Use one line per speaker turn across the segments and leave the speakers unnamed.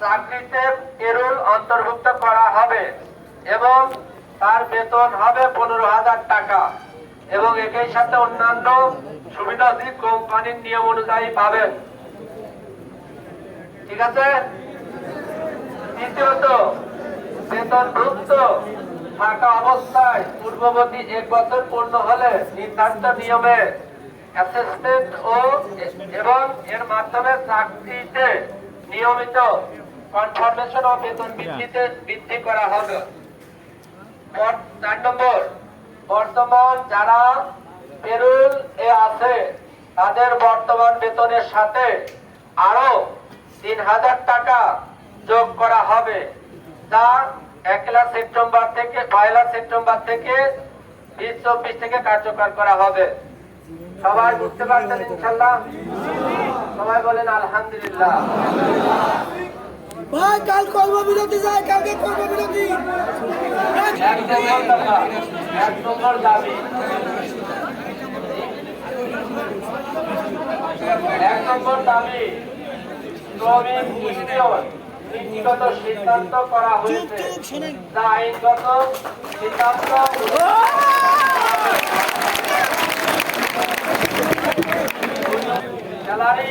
চাকরিতে পেরোল অন্তর্ভুক্ত করা হবে এবং তার বেতন হবে পনেরো হাজার টাকা এবং একই সাথে অন্যান্য সুবিধাদি কোম্পানির নিয়ম অনুযায়ী পাবেন। ঠিক আছে? দ্বিতীয়ত, বেতনভুক্ত থাকা অবস্থায় পূর্ববর্তী এক বছর পূর্ণ হলে নির্ধারিত নিয়মে অ্যাসেসমেন্ট ও এবং এর মাধ্যমে চাকরিতে নিয়মিত কনফার্মেশন ও বেতন বৃদ্ধিতে বৃদ্ধি করা হবে। চার নম্বর বর্তমান যারা পেরুল এ আছে তাদের বর্তমান বেতনের সাথে আরও তিন হাজার টাকা যোগ করা হবে। যা একলা সেপ্টেম্বর থেকে পয়লা সেপ্টেম্বর থেকে বিশ চব্বিশ থেকে কার্যকর করা হবে। সবাই বুঝতে পারছেন ইনশাল্লাহ? সবাই বলেন আলহামদুলিল্লাহ।
ভাই কাল কর্মবিরতি যায় কালকে কর্মবিরতি।
এক নম্বর দাবি শ্রমিক ইউনিয়ন নীতিগত সিদ্ধান্ত করা হয়েছে। যা আইনগত সিদ্ধান্ত স্যালারি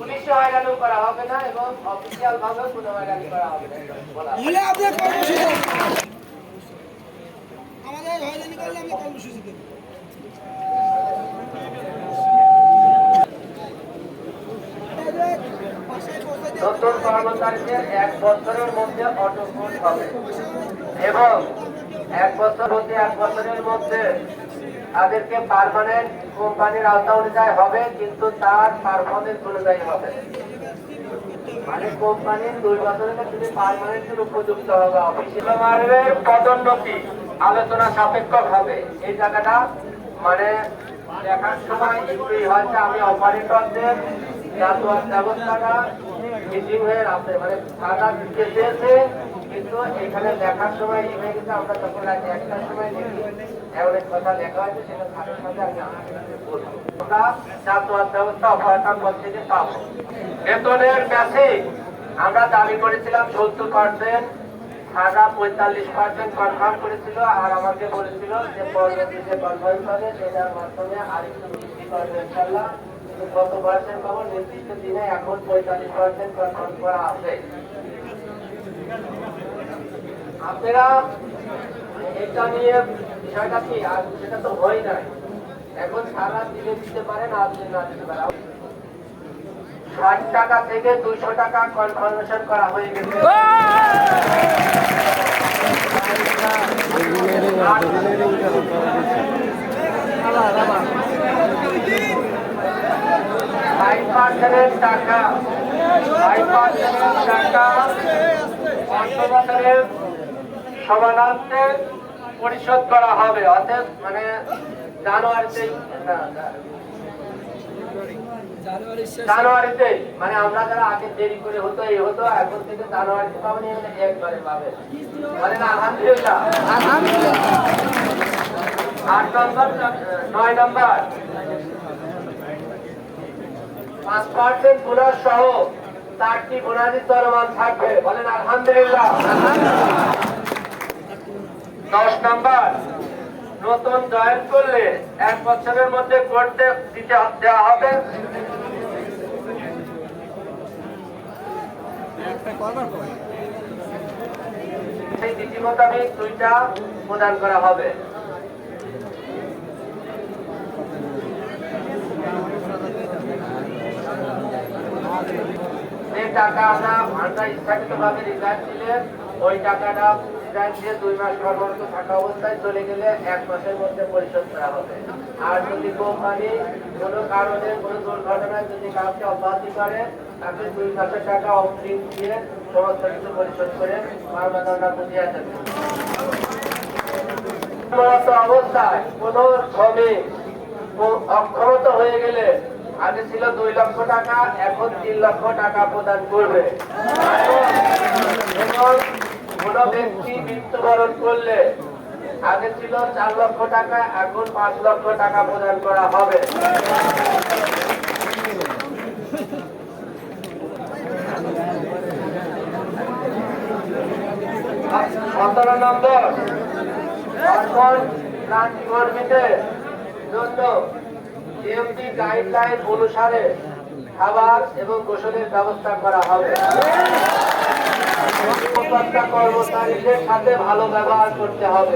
পুলিশে হয়রানি করা হবে না এবং অফিসিয়াল ভাবে কোনো হয়রানি করা হবে না
আমাদের হয়রানি করলে আমরা কর্মসূচি দেবো বাসায় পৌঁছে দিয়ে
নতুন কর্মচারীদের এক বছরের মধ্যে অটোফোন হবে এবং এক বছর হতে এক বছরের মধ্যে তাদেরকে পার্মানেন্ট কোম্পানির আওতা অনুযায়ী হবে, কিন্তু তার পারফরমেন্স অনুযায়ী হবে। মানে উপযুক্ত আলোচনা সাপেক্ষ হবে এই মানে সময় ব্যবস্থাটা মানে দিতে এখানে দেখার সময় হয়ে গেছে, আমরা তখন রাত একটার সময় অনেক কথা লেখা হয়েছে সেটা সাথে সাথে আমি আমরা দাবি করেছিলাম সত্তর পার্সেন্ট সাদা পঁয়তাল্লিশ পার্সেন্ট কনফার্ম করেছিল, আর আমাকে বলেছিল যে যে সেটার মাধ্যমে আরেকটু বৃদ্ধি ইনশাল্লাহ। কত পার্সেন্ট নির্দিষ্ট দিনে এখন পঁয়তাল্লিশ পার্সেন্ট কনফার্ম করা আছে। আপনারা এটা নিয়ে বিষয়টা কি? আর সেটা তো হয় নাই। এখন সারা দিলে দিতে পারেন, আর দিলে না দিতে পারেন। ষাট টাকা থেকে দুইশো টাকা কনফার্মেশন করা হয়ে গেছে। ফাইভ টাকা। ফাইভ টাকা। বছরের সমানান্তে পরিশোধ করা হবে অর্থাৎ মানে না, জানুয়ারিতে মানে আমরা যারা আগে দেরি করে হতো এই হতো এখন থেকে জানুয়ারিতে পাবেন এখানে একবারে পাবেন মানে আলহামদুলিল্লাহ। আট নম্বর নয় নম্বর। পাঁচ পার্সেন্ট বোনাস সহ চারটি বোনাসের চলমান থাকবে। বলেন আলহামদুলিল্লাহ। দশ নম্বর। নতুন জয়েন করলে এক বছরের মধ্যে করতে দিতে দেওয়া হবে। সেই নীতি মোতাবেক দুইটা প্রদান করা হবে। যে টাকা আমরা আমরা ইচ্ছাকৃত ভাবে রিজার্ভ দিলেন ওই টাকাটা দিয়ে দুই মাস কর্মরত থাকা অবস্থায় চলে গেলে এক মাসের মধ্যে পরিশোধ করা হবে। আর যদি কোম্পানি কোনো কারণে কোনো দুর্ঘটনায় যদি কাউকে অব্যাহতি করে, তাকে দুই মাসের টাকা অগ্রিম দিয়ে সমস্ত কিছু পরিশোধ করে বুঝিয়েছেন কর্মরত অবস্থায় কোন শ্রমিক অক্ষমত হয়ে গেলে আগে ছিল দুই লক্ষ টাকা, এখন তিন লক্ষ টাকা প্রদান করবে। কোন ব্যক্তি মৃত্যুবরণ করলে আগে ছিল চার লক্ষ টাকা, এখন পাঁচ লক্ষ টাকা প্রদান করা হবে। সতেরো নম্বর অর্পণ ক্রান্তি কর্মীদের জন্য ডিএমটি গাইডলাইন অনুসারে খাবার এবং গোসলের ব্যবস্থা করা হবে। কর্মকর্তা কর্মচারীদের সাথে ভালো ব্যবহার করতে হবে।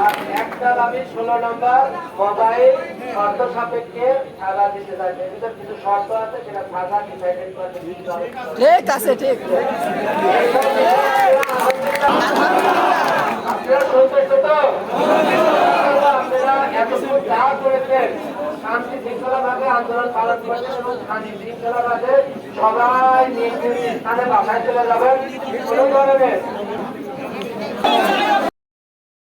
আর একটা দাবি ষোলো নম্বর মোবাইল শর্ত সাপেক্ষে সাজা দিতে চাই এর কিছু শর্ত আছে সেটা করতে দিতে হবে।
ঠিক আছে ঠিক।
আপনারা সন্তুষ্ট তো? এতক্ষণ যা করেছেন, শান্তি শৃঙ্খলা ভাবে আন্দোলন পালন করছেন এবং শান্তি শৃঙ্খলা ভাবে সবাই নিজ নিজ স্থানে বাসায় চলে যাবেন। কোনো ধরনের